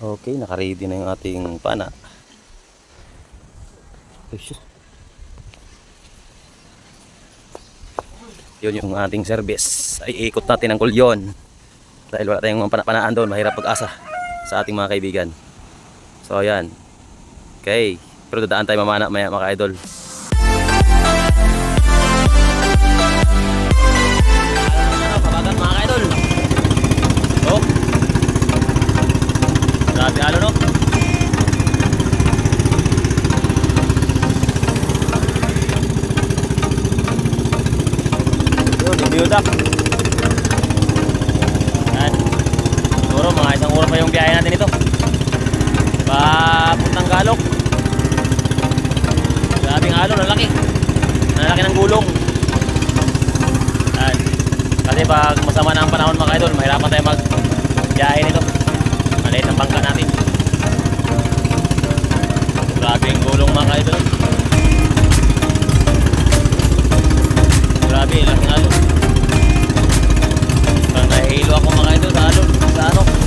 Okay, nakaready na yung ating pana. Yun yung ating service. Ay ikot natin ang kulyon. Dahil wala tayong mga pana-panaan doon, mahirap pag-asa sa ating mga kaibigan. So ayan. Okay. Pero dadaan tayo mamana maya mga idol. Up. Yan. Siguro mga isang oras pa yung biyahe natin ito. Papuntang galok. Grabing alon, ang laki. Ang laki ng gulong. Yan. Kasi pag masama na ang panahon mga idol, mahirapan tayo mag biyahe nito. Maliit ang bangka natin. Grabe gulong mga idol. Grabe, laking alon. Nahihilo ako mga idol sa alon.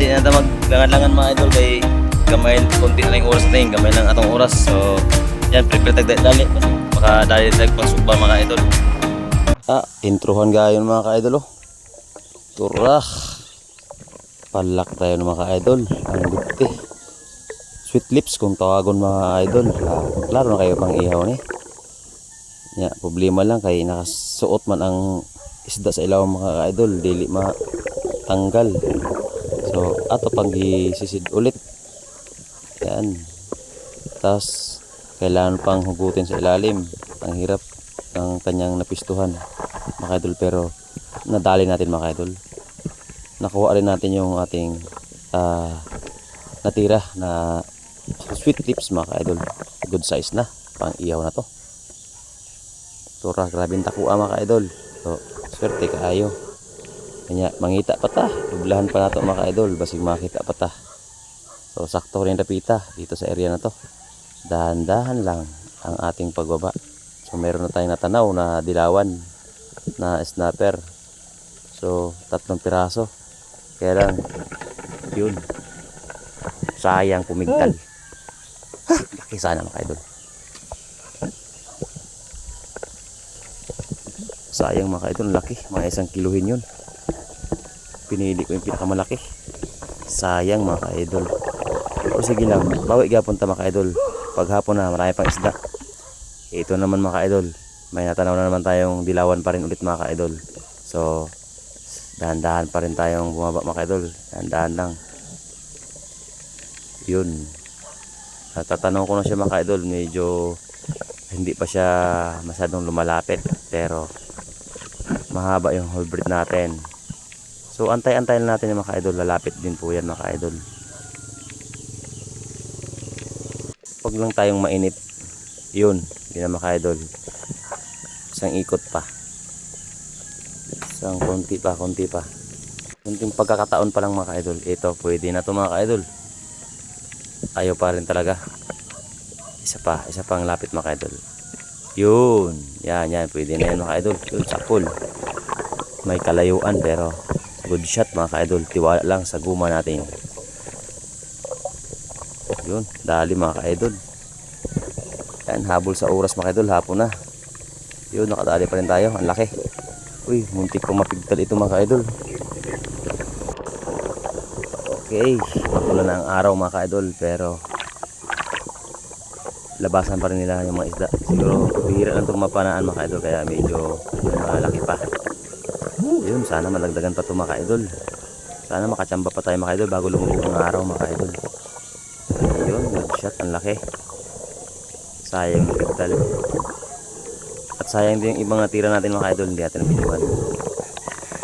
Di na ito maglangan-langan mga idol kay gamay konti na lang oras natin, gamay lang atong oras. So, yan, prepare tag dali baka dali tag pagsugba mga idol. Ah, introhan gayon mga ka-idol oh. Turak. Palak tayo ng mga ka-idol. Ang gupte. Sweet lips kung tawagon mga idol. Ah, klaro na kayo pang ihaw ni. Ya, problema lang kay nakasuot man ang isda sa ilaw mga ka-idol, dili matanggal. So, ato pang gisisid ulit. Yan. Tapos, kailangan pang hugutin sa ilalim. Ang hirap ng kanyang napistuhan, mga. Pero, nadali natin mga. Nakuha rin natin yung ating ah, natira na sweet lips mga. Good size na. Pang ihaw na to. Tura, grabing takua mga idol. So, swerte kaayo. Kanya, mangita pa ta. Dublahan pa nato mga idol. Basig makita pa ta. So, sakto rin napita dito sa area na to. Dahan-dahan lang ang ating pagbaba. So, meron na tayong natanaw na dilawan na snapper. So, tatlong piraso. Kaya lang, yun. Sayang pumigtal. Laki sana mga idol. Sayang mga idol, laki. Mga isang kiluhin yun. Pinili ko yung pinakamalaki. Sayang mga idol. O sige lang, bawi gapon ta mga idol. Paghapon na, marami pang isda. Ito naman mga idol. May natanaw na naman tayong dilawan pa rin ulit mga idol. So, dahan-dahan pa rin tayong bumaba mga idol. Dahan-dahan lang. Yun. Natatanong ko na siya mga idol. Medyo hindi pa siya masyadong lumalapit. Pero, mahaba yung whole breed natin. So, antay-antay lang natin yung mga idol. Lalapit din po yan mga idol. Huwag lang tayong mainip. Yun, hindi na mga idol. Isang ikot pa. Isang konti pa, konti pa. Kunting pagkakataon pa lang mga idol. Ito, pwede na to mga idol. Ayaw pa rin talaga. Isa pa, isa pang lapit mga idol. Yun, yan, yan. Pwede na yan mga idol. Yun, sakol. May kalayuan pero Good shot mga ka-idol. Tiwala lang sa guma natin. Yun, dali mga ka-idol. Yan, habol sa oras mga ka-idol. Hapon na. Yun, nakadali pa rin tayo. Ang laki. Uy, muntik pa mapigtal ito mga ka-idol. Okay, magulan na ang araw mga ka-idol. Pero, labasan pa rin nila yung mga isda. Siguro, bihira lang itong mapanaan mga ka-idol. Kaya medyo malaki pa. Yun, sana malagdagan pa ito mga ka-idol. Sana makachamba pa tayo mga ka-idol bago lumubog ang araw mga ka-idol. Ayun, good shot. Ang laki. Sayang yung pigtal. At sayang din yung ibang natira natin mga ka-idol. Hindi natin nabinuhan.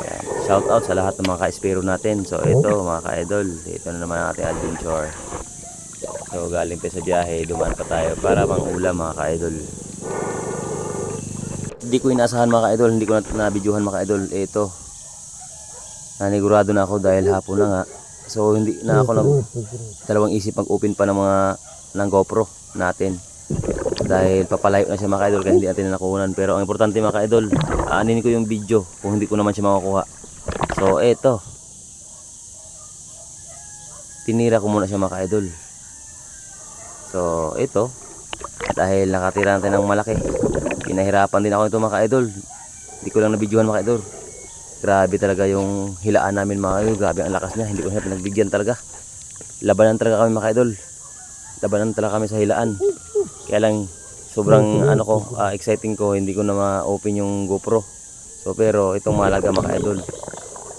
Yan. Shout out sa lahat ng mga ka-espero natin. So ito mga ka-idol. Ito na naman ang ating adventure. So galing tayo sa biyahe. Dumaan pa tayo para pang ulam mga ka-idol. Hindi ko inaasahan mga ka-idol. Hindi ko na nabidyohan mga ka-idol. Ito. Nanigurado na ako dahil hapon na nga. So hindi na ako nag dalawang isip mag-open pa ng mga ng GoPro natin. Dahil papalayo na siya mga ka-idol kaya hindi natin nakukunan. Pero ang importante mga ka-idol, aanin ko yung video kung hindi ko naman siya makukuha. So eto. Tinira ko muna siya mga ka-idol. So ito. Dahil nakatira natin ng malaki. Pinahirapan din ako ito mga ka-idol. Hindi ko lang nabidyohan mga ka-idol. Grabe talaga yung hilaan namin mga ka-idol. Grabe ang lakas niya. Hindi ko siya pinagbigyan talaga. Labanan talaga kami mga ka-idol. Labanan talaga kami sa hilaan. Kaya lang sobrang ano ko, ah, exciting ko. Hindi ko na ma-open yung GoPro. So pero itong malaga mga ka-idol.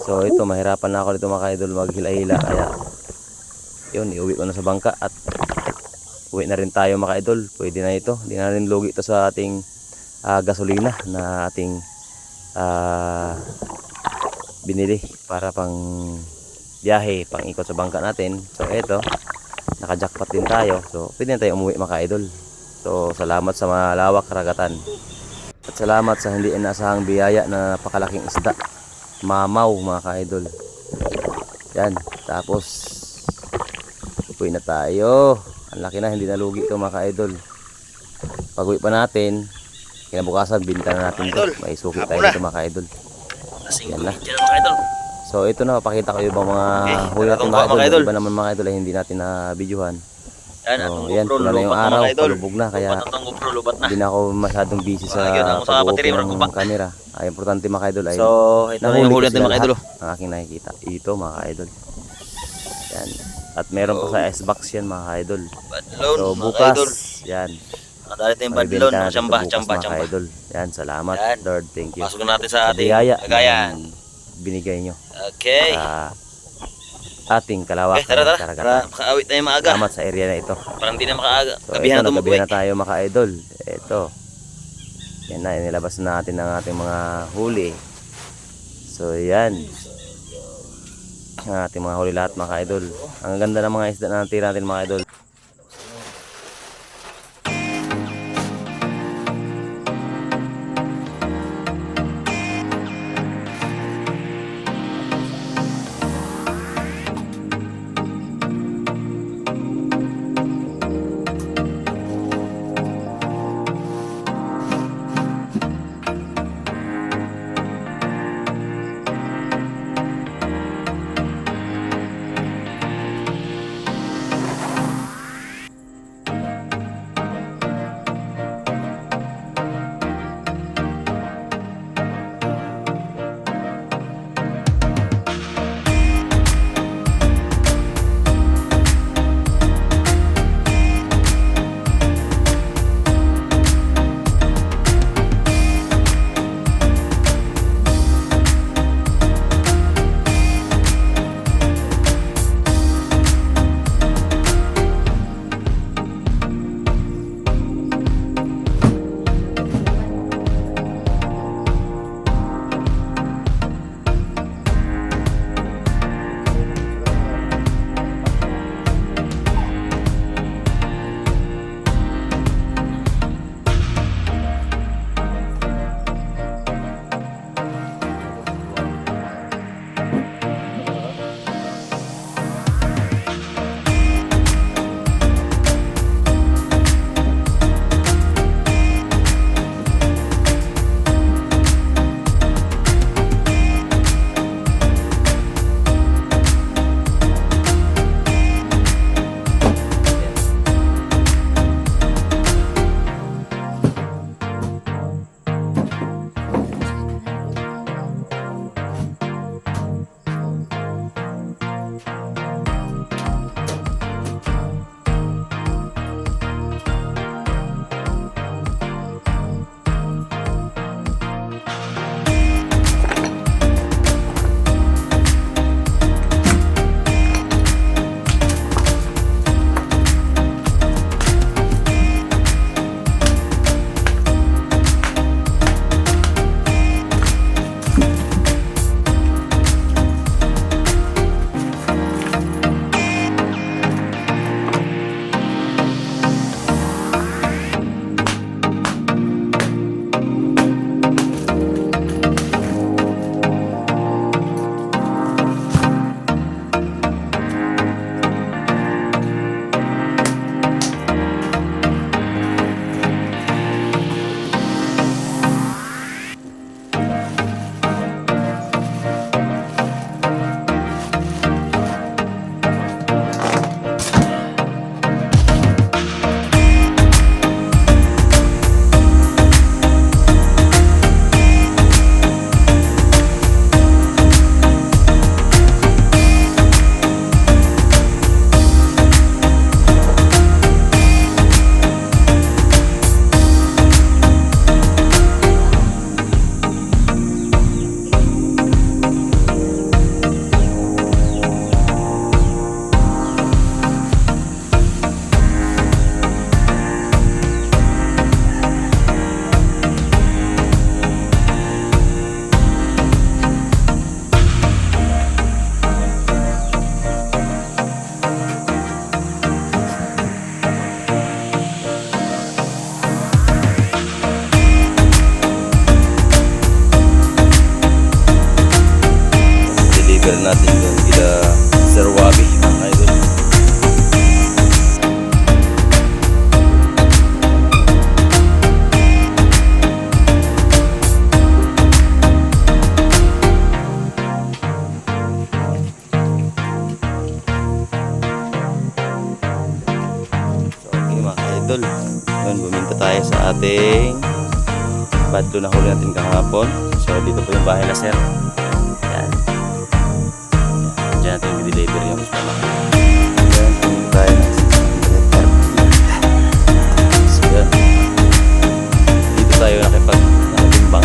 So ito mahirapan na ako dito mga ka-idol maghila-hila. Kaya yun, iuwi ko na sa bangka at uwi na rin tayo mga ka-idol. Pwede na ito. Hindi na rin lugi ito sa ating ah, gasolina na ating ah, binili para pang biyahe, pang ikot sa bangka natin. So ito, naka-jackpot din tayo. So pwede na tayo umuwi mga ka-idol. So salamat sa malawak karagatan. At salamat sa hindi inasahang biyaya na napakalaking isda. Mamaw mga ka-idol. Yan, tapos uwi na tayo. Ang laki na, hindi nalugi ito mga ka-idol. Pag uwi pa natin, kinabukasan, binta na natin ito. May suki tayo dito mga ka-idol. Yan na. So ito na, pakita ko yung ibang mga huli natin mga idol. Yung Iba naman mga idol ay hindi natin na videohan. Yan, So, yan, pula na yung araw, palubog na, kaya hindi na ako masyadong busy sa pag-open ng camera. Ay, importante mga idol ay So, ito na yung huli natin mga idol. ang aking nakikita. Ito mga idol. Yan. At meron pa sa S-Box yan mga idol. Badlon, So mga bukas, idol. yan. Nakadali tayong badlon, chamba, chamba, chamba. idol. Yan, salamat Yan. Lord. Thank you. Pasok na natin sa ating na binigay nyo Okay. sa ating Okay, kalawakan tara, tara. Para karagatan. makaawit tayo maaga. Salamat sa area na ito. Para hindi na makaaga. So Gabihan na na tayo mga idol. Ito. Yan na, inilabas na natin ang ating mga huli. So yan. Ating mga huli lahat mga idol. Ang ganda ng mga isda na natira natin mga idol. Badlo na huli natin kahapon. So dito po yung bahay na sir. Yan. Yan. Diyan natin i-deliver yung isda na. Yan, tumili tayo ng 630. So yan. Dito tayo nakipag nakitimbang.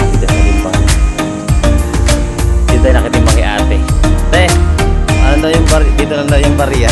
Dito nakitimbang. Dito tayo nakitimbang kay ate. Te, ano daw yung bar dito lang daw yung barya.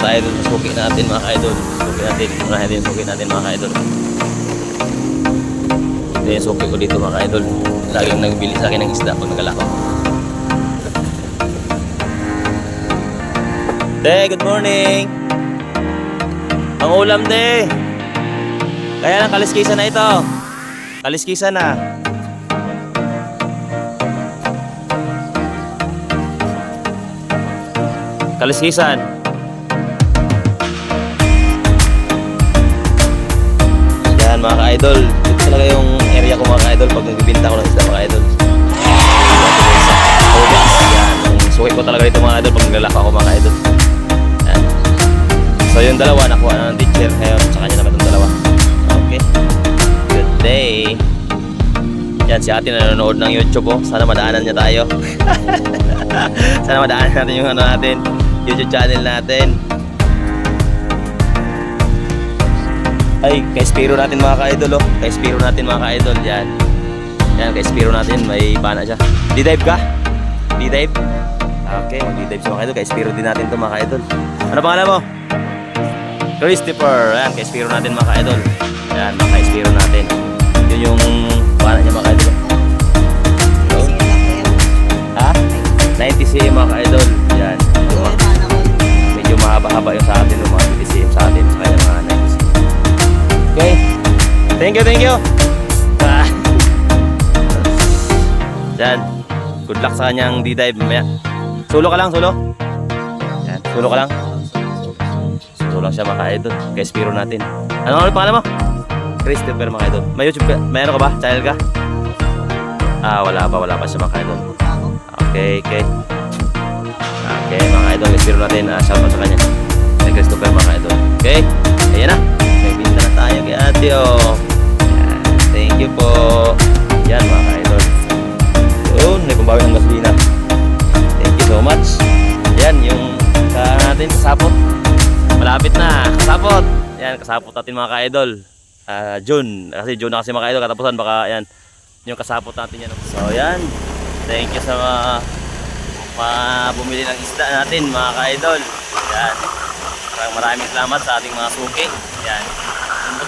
Punta tayo dun sa suki natin mga idol. Suki natin. Unahin natin yung suki natin mga idol. Ito yung suki ko dito mga idol. Laging nagbili sa akin ng isda pag nagalako. De, good morning! Ang ulam, de! Kaya lang, kaliskisan na ito. Kaliskisan na. Kaliskisan. Ka-idol. Ito talaga yung area ko mga ka-idol pag nagbibinta ko ng isda mga idol. Ogas. Yan. Suki ko talaga dito mga idol pag naglalako ako mga idol. Yan. So yung dalawa nakuha na ng teacher ngayon sa kanya naman itong dalawa. Okay. Good day. Yan si ate na nanonood ng YouTube oh. Sana madaanan niya tayo. Sana madaanan natin yung ano natin, YouTube channel natin. Ay, kay Spiro natin mga ka-idol oh. Kay Spiro natin mga ka-idol. Yan. Yan, kay Spiro natin. May bana siya. D-dive ka? D-dive? Okay, mag-D-dive siya mga ka-idol. Kay Spiro din natin to mga ka-idol. Ano pangalan mo? Christopher. Yan, kay Spiro natin mga ka-idol. Yan, mga Spiro natin. Yun yung bana niya mga ka-idol. Ha? 90 cm mga ka-idol. Yan. Thank you, thank you. Ah. Yan. Good luck sa kanyang D-dive mamaya. Sulo ka lang, sulo. Yan. Sulo ka lang. Sulo lang siya mga idol. Kay Spiro natin. Ano ulit pangalan mo? Christopher mga idol. May YouTube ka? May ano ka ba? Channel ka? Ah, wala pa, wala pa siya mga idol. Okay, okay. Okay, mga idol, Spiro natin. Ah, shoutout sa kanya. You, Christopher mga idol. Okay? Ayan na. May binta na tayo kay ate oh. Thank you po. Yan mga idol. Yun, may pambawi ng gasolina. Thank you so much. Yan, yung sa natin, kasapot. Malapit na, kasapot. Yan, kasapot natin mga ka-idol. Ah, June. Kasi June na kasi mga ka-idol. Katapusan, baka yan. Yung kasapot natin yan. So, yan. Thank you sa mga, mga bumili ng isda natin, mga ka-idol. Yan. Maraming salamat sa ating mga suki. Yan.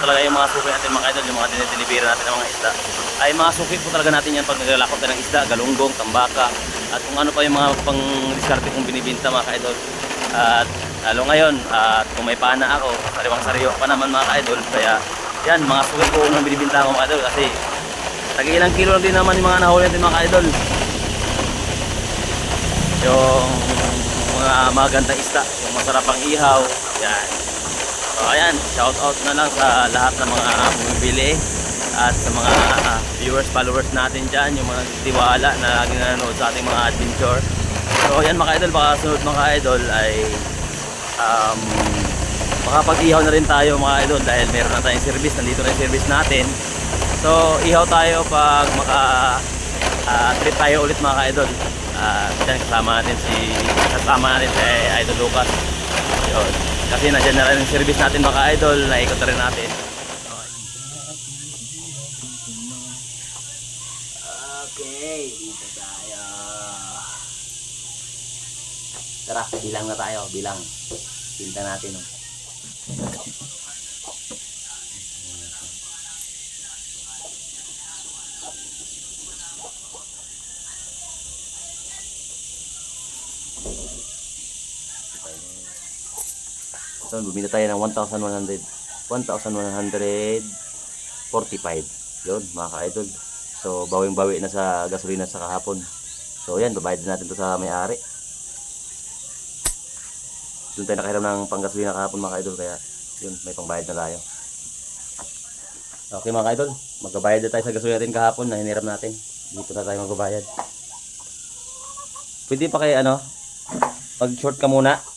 Talaga yung mga suki natin mga idol, yung mga tinitinibira natin ng mga isda. Ay mga suki po talaga natin yan pag naglalakot tayo ng isda, galunggong, tambaka, at kung ano pa yung mga pang diskarte kong binibinta mga ka-idol. At lalo ngayon, at kung may pana ako, sariwang sariwa pa naman mga ka-idol. Kaya yan, mga suki ko nang binibinta ko mga ka-idol kasi tag ilang kilo lang din naman yung mga nahuli natin mga ka-idol. Yung mga magandang isda, yung masarapang ihaw, yan. So ayan, shout out na lang sa lahat ng mga bumibili at sa mga ah, viewers, followers natin dyan, yung mga nagtitiwala na lagi nanonood sa ating mga adventure. So ayan mga idol, baka sunod mga idol ay um, makapag-ihaw na rin tayo mga idol dahil meron na tayong service, nandito na yung service natin. So ihaw tayo pag maka ah, trip tayo ulit mga idol. Uh, dyan kasama natin si kasama natin si Idol Lucas. Yun. Kasi nandiyan na rin yung service natin mga idol, naikot na rin natin. Okay, dito tayo. Tara, bilang na tayo, bilang. Pinta natin. Oh. So, bumili tayo ng 1,100 1,145 yun mga ka-idol. So bawing bawi na sa gasolina sa kahapon. So yan babayad na natin to sa may-ari. Doon tayo nakahiram ng panggasolina kahapon mga ka-idol kaya yun may pangbayad na tayo. Okay mga ka-idol magbabayad na tayo sa gasolina natin kahapon na hiniram natin. Dito na tayo magbabayad. Pwede pa kay ano pag short ka muna